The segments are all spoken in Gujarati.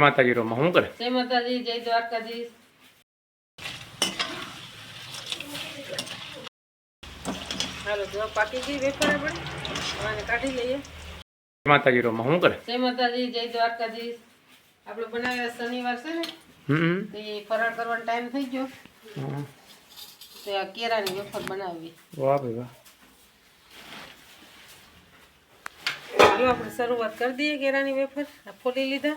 માતાજી રોમાં શું કરે. જય માતાજી જય દ્વારકાજી હાલો જો પાકી ગઈ વેફર આપણે કાઢી લઈએ. માતાજી રોમાં શું કરે. જય માતાજી જય દ્વારકાજી આપણે બનાવ્યા શનિવાર છે ને હમ. એ ફરાળ કરવાનો ટાઈમ થઈ ગયો. તો આ કેરાની વેફર બનાવવી વાહ ભાઈ વાહ. જો આપણે શરૂઆત કરી દઈએ કેરાની વેફર આ ફોલી લીધા.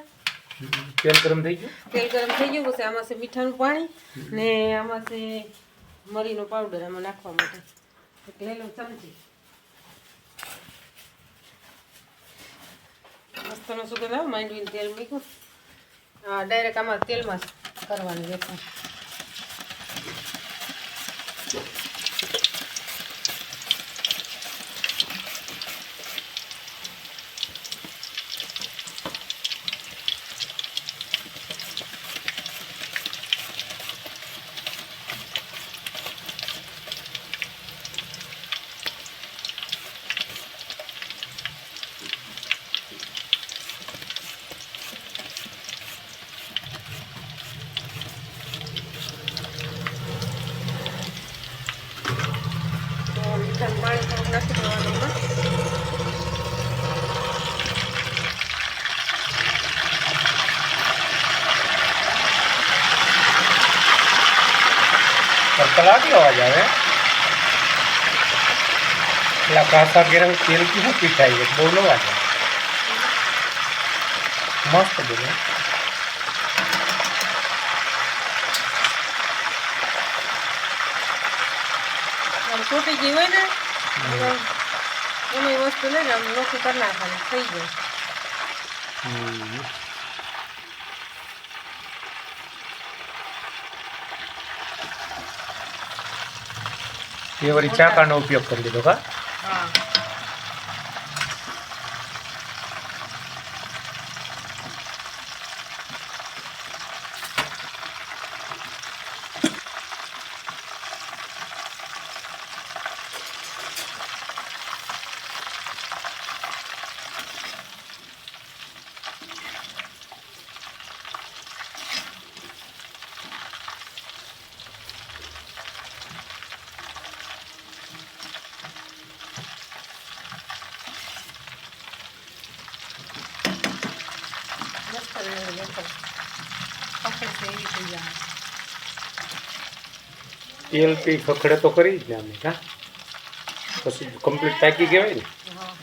તેલ ગરમ થઈ ગયું? તેલ ગરમ થઈ ગયું, પછી આમાં મીઠાનું પાણી ને આમાં છે મરીનો પાવડર આમાં નાખવા માટે. લઈ લઉં ચમચી. મસ્તનો સુગંધ આવે, માંડવીને તેલ મૂક્યું. હા ડાયરેક્ટ આમાં તેલમાં કરવાની wafer. atas ke bawah aja ya. Lakasa kira kecil kita ya bolo aja mas kebun ya. Kau. એની વસ્તુ લઈને આમ નોખું કરી નાખવાનું થઈ જાય. એ વળી ચાકાનો ઉપયોગ કરી લીધો કા હા મસ્ત રહે વેફર પકડશે એવી થઈ જાય તેલ પી ખખડે તો કરી જ ને અમે કા પછી કમ્પ્લીટ પાકી કહેવાય ને હા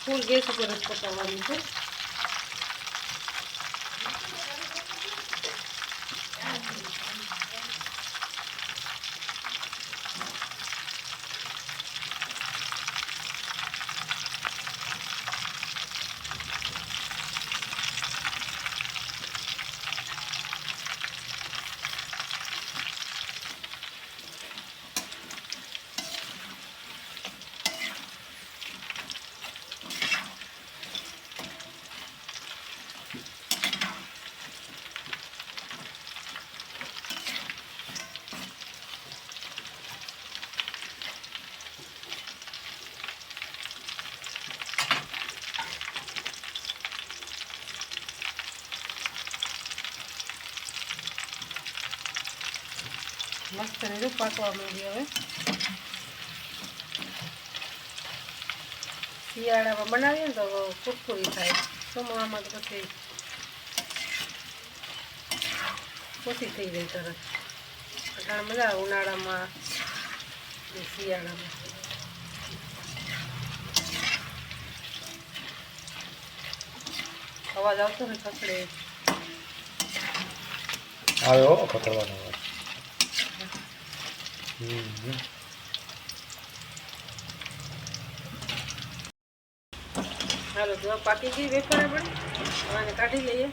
ફૂલ ગેસ ઉપર જ પકાવવાની છે મસ્ત જો પાકવા માંડી હવે શિયાળામાં બનાવીએ ને તો કુરકુરી થાય ચોમાસામાં તો પછી ઓછી થઈ જાય તરત મજા આવે ઉનાળામાં શિયાળામાં અવાજ આવતો ને કકડે આવ્યો હમ. હાલો જો પાકી ગઈ વેફર આપણે હવે આને કાઢી લઈએ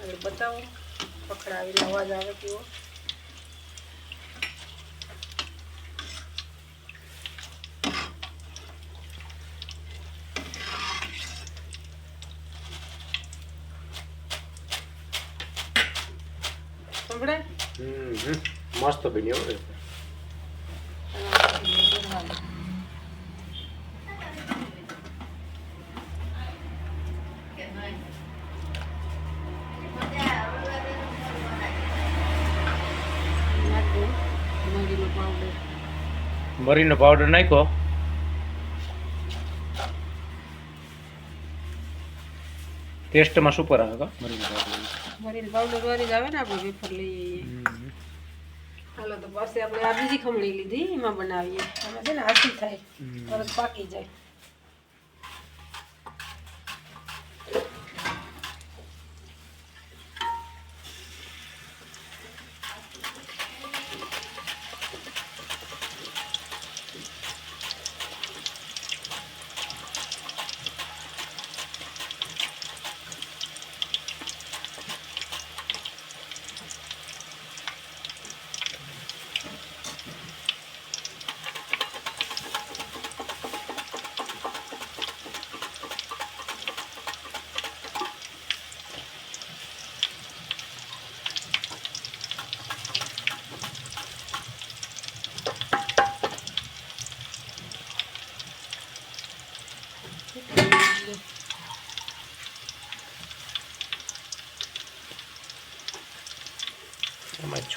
અને બતાવો પકડાવીને અવાજ આવે કેવો સંભળાય હમ હમ. મસ્ત બન્યો. મરીનો પાવડર મરીનો પાવડર નાખ્યો ટેસ્ટમાં સુપર આવે મરીનો પાવડર મરીનો પાવડર વાળી જ આવે ને આપણે વેફર લઈએ. હાલો તો પછી આપણે આ બીજી ખમણી લીધી એમાં બનાવીએ. આમાં છે ને આસી થાય તરત પાકી જાય.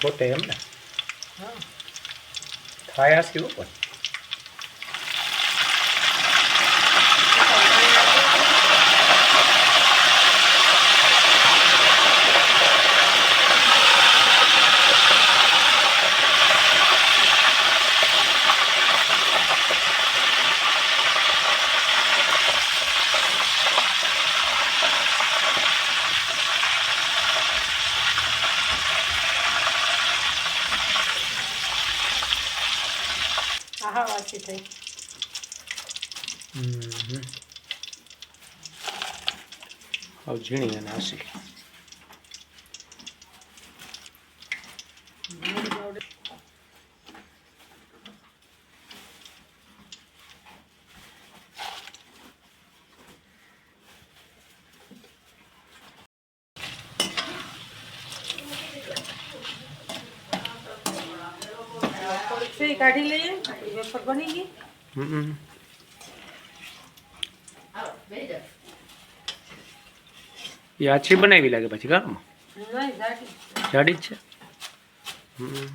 છોટે એમ ને. હા. થાય હશે ઉપર હા વાસી થઈ હવે ઝીણી અને સેઈ કાઢી લઈએ આપણી વેફર બની ગઈ હમ એ આછી બનાવી લાગે પછી કામ નહીં જાડી જાડી જ છે હમ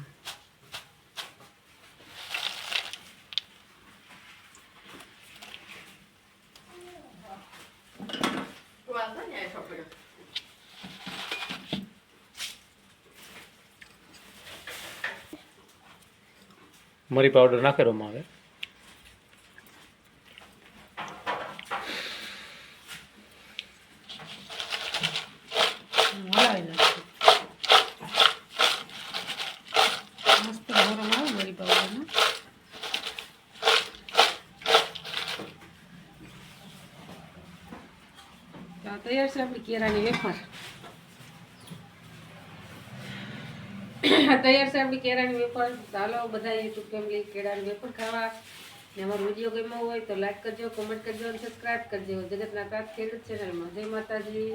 મરી પાવડર નાખેવામાં આવે હલાવી નાખીએ મસ્ત ગરમ આવે મરી પાવડરનો તો આ તૈયાર છે આપણી કેળાની વેફર તૈયાર છે આપણી કેળાની વેફર. ચાલો બધા યુટ્યુબ ફેમિલી કેળાની વેફર ખાવા. ને અમારો વીડિયો ગમ્યો હોય તો લાઈક કરજો કોમેન્ટ કરજો અને સબસ્ક્રાઈબ કરજો. જગતના તાત ખેડૂત ચેનલમાં જય માતાજી.